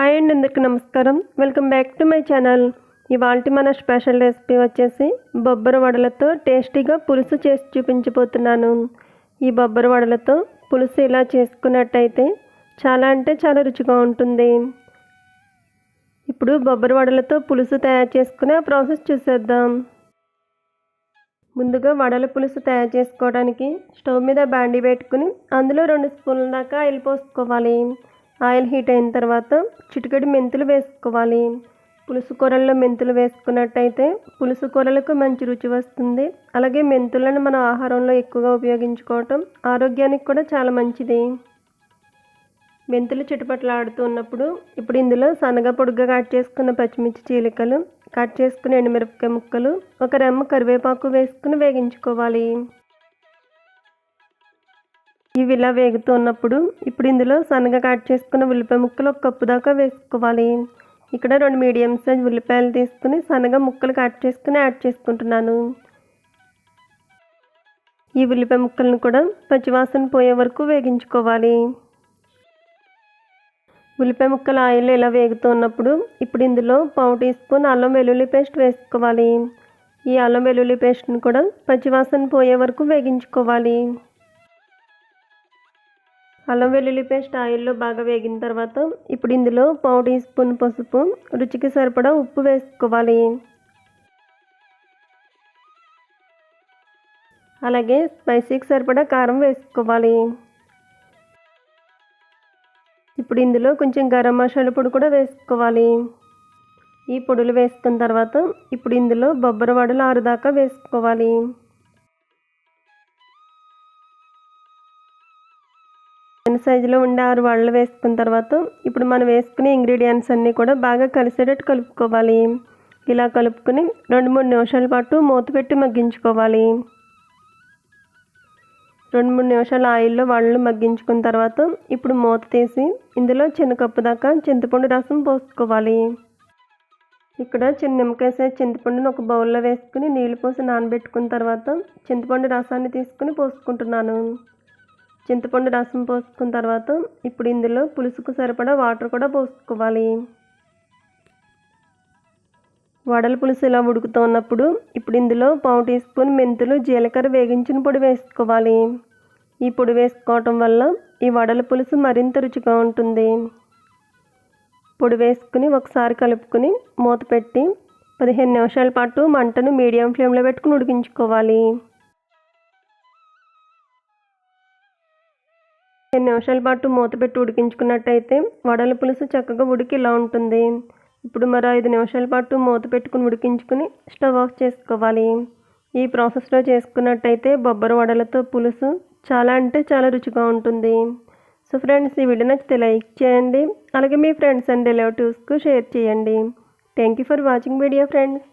Hi అండి అందరికీ నమస్కారం. Welcome back to my channel ఇవాళ మన స్పెషల్ రెసిపీ వచ్చేసి బొబ్బర వడలతో టేస్టీగా పులుసు చేసి చూపించబోతున్నాను. ఈ బొబ్బర వడలతో పులుసు ఇలా చేసుకున్నట్టయితే చాలా అంటే చాలా రుచిగా ఉంటుంది. ఇప్పుడు బొబ్బర వడలతో పులుసు తయారు చేసుకునే ఆ ప్రాసెస్ చూసేద్దాం. ముందుగా వడల పులుసు తయారు చేసుకోవడానికి స్టవ్ మీద బాండి పెట్టుకుని అందులో రెండు స్పూన్ల దాకా ఆయిల్ పోసుకోవాలి. ఆయిల్ హీట్ అయిన తర్వాత చిటికెడు మెంతులు వేసుకోవాలి. పులుసు కూరల్లో మెంతులు వేసుకున్నట్టయితే పులుసు కూరలకు మంచి రుచి వస్తుంది. అలాగే మెంతులను మన ఆహారంలో ఎక్కువగా ఉపయోగించుకోవటం ఆరోగ్యానికి కూడా చాలా మంచిది. మెంతులు చిటపట్లాడుతూ ఉన్నప్పుడు ఇప్పుడు ఇందులో సన్నగా పొడుగ్గా కట్ చేసుకున్న పచ్చిమిర్చి చీలికలు కట్ చేసుకున్న ఎండుమిరపకాయ ముక్కలు ఒక రెమ్మ కరివేపాకు వేసుకుని వేగించుకోవాలి. ఇవి ఇలా వేగుతూ ఉన్నప్పుడు ఇప్పుడు ఇందులో సన్నగా కట్ చేసుకున్న ఉల్లిపాయ ముక్కలు ఒక కప్పు దాకా వేసుకోవాలి. ఇక్కడ రెండు మీడియం సైజ్ ఉల్లిపాయలు తీసుకుని సన్నగా ముక్కలు కట్ చేసుకుని యాడ్ చేసుకుంటున్నాను. ఈ ఉల్లిపాయ ముక్కలను కూడా పచ్చివాసన పోయే వరకు వేగించుకోవాలి. ఉల్లిపాయ ముక్కలు ఆయిల్ ఇలా వేగుతూ ఉన్నప్పుడు ఇప్పుడు ఇందులో పావు టీ స్పూన్ అల్లం వెల్లుల్లి పేస్ట్ వేసుకోవాలి. ఈ అల్లం వెల్లుల్లి పేస్ట్ని కూడా పచ్చివాసన పోయే వరకు వేగించుకోవాలి. అల్లం వెల్లుల్లి పేస్ట్ ఆయిల్లో బాగా వేగిన తర్వాత ఇప్పుడు ఇందులో పావు టీ స్పూన్ పసుపు రుచికి సరిపడా ఉప్పు వేసుకోవాలి. అలాగే స్పైసీకి సరిపడా కారం వేసుకోవాలి. ఇప్పుడు ఇందులో కొంచెం గరం మసాలా పొడి కూడా వేసుకోవాలి. ఈ పొడులు వేసుకున్న తర్వాత ఇప్పుడు ఇందులో బొబ్బర వడలు ఆరుదాకా వేసుకోవాలి. సైజులో ఉండే ఆరు వడలు వేసుకున్న తర్వాత ఇప్పుడు మనం వేసుకునే ఇంగ్రీడియంట్స్ అన్నీ కూడా బాగా కలిసేటట్టు కలుపుకోవాలి. ఇలా కలుపుకొని రెండు మూడు నిమిషాల పాటు మూత పెట్టి మగ్గించుకోవాలి. రెండు మూడు నిమిషాలు ఆయిల్లో వాళ్ళు మగ్గించుకున్న తర్వాత ఇప్పుడు మూత తీసి ఇందులో చిన్న కప్పు దాకా చింతపండు రసం పోసుకోవాలి. ఇక్కడ చిన్న నిమ్మకాయ సైజ్ చింతపండుని ఒక బౌల్లో వేసుకుని నీళ్ళు పోసి నానబెట్టుకున్న తర్వాత చింతపండు రసాన్ని తీసుకుని పోసుకుంటున్నాను. చింతపండు రసం పోసుకున్న తర్వాత ఇప్పుడు ఇందులో పులుసుకు సరిపడా వాటర్ కూడా పోసుకోవాలి. వడల పులుసు ఇలా ఉడుకుతూ ఉన్నప్పుడు ఇప్పుడు ఇందులో పావు టీ స్పూన్ మెంతులు జీలకర్ర వేగించిన పొడి వేసుకోవాలి. ఈ పొడి వేసుకోవటం వల్ల ఈ వడల పులుసు మరింత రుచిగా ఉంటుంది. పొడి వేసుకుని ఒకసారి కలుపుకొని మూత పెట్టి పదిహేను నిమిషాల పాటు మంటను మీడియం ఫ్లేమ్లో పెట్టుకుని ఉడికించుకోవాలి. పదిహేను నిమిషాల పాటు మూత పెట్టి ఉడికించుకున్నట్టయితే వడల పులుసు చక్కగా ఉడికి ఇలా ఉంటుంది. ఇప్పుడు మరో ఐదు నిమిషాల పాటు మూత పెట్టుకుని ఉడికించుకుని స్టవ్ ఆఫ్ చేసుకోవాలి. ఈ ప్రాసెస్లో చేసుకున్నట్టయితే బొబ్బర వడలతో పులుసు చాలా అంటే చాలా రుచిగా ఉంటుంది. సో ఫ్రెండ్స్ ఈ వీడియో నచ్చితే లైక్ చేయండి. అలాగే మీ ఫ్రెండ్స్ అండ్ రిలేటివ్స్కు షేర్ చేయండి. Thank you for watching video friends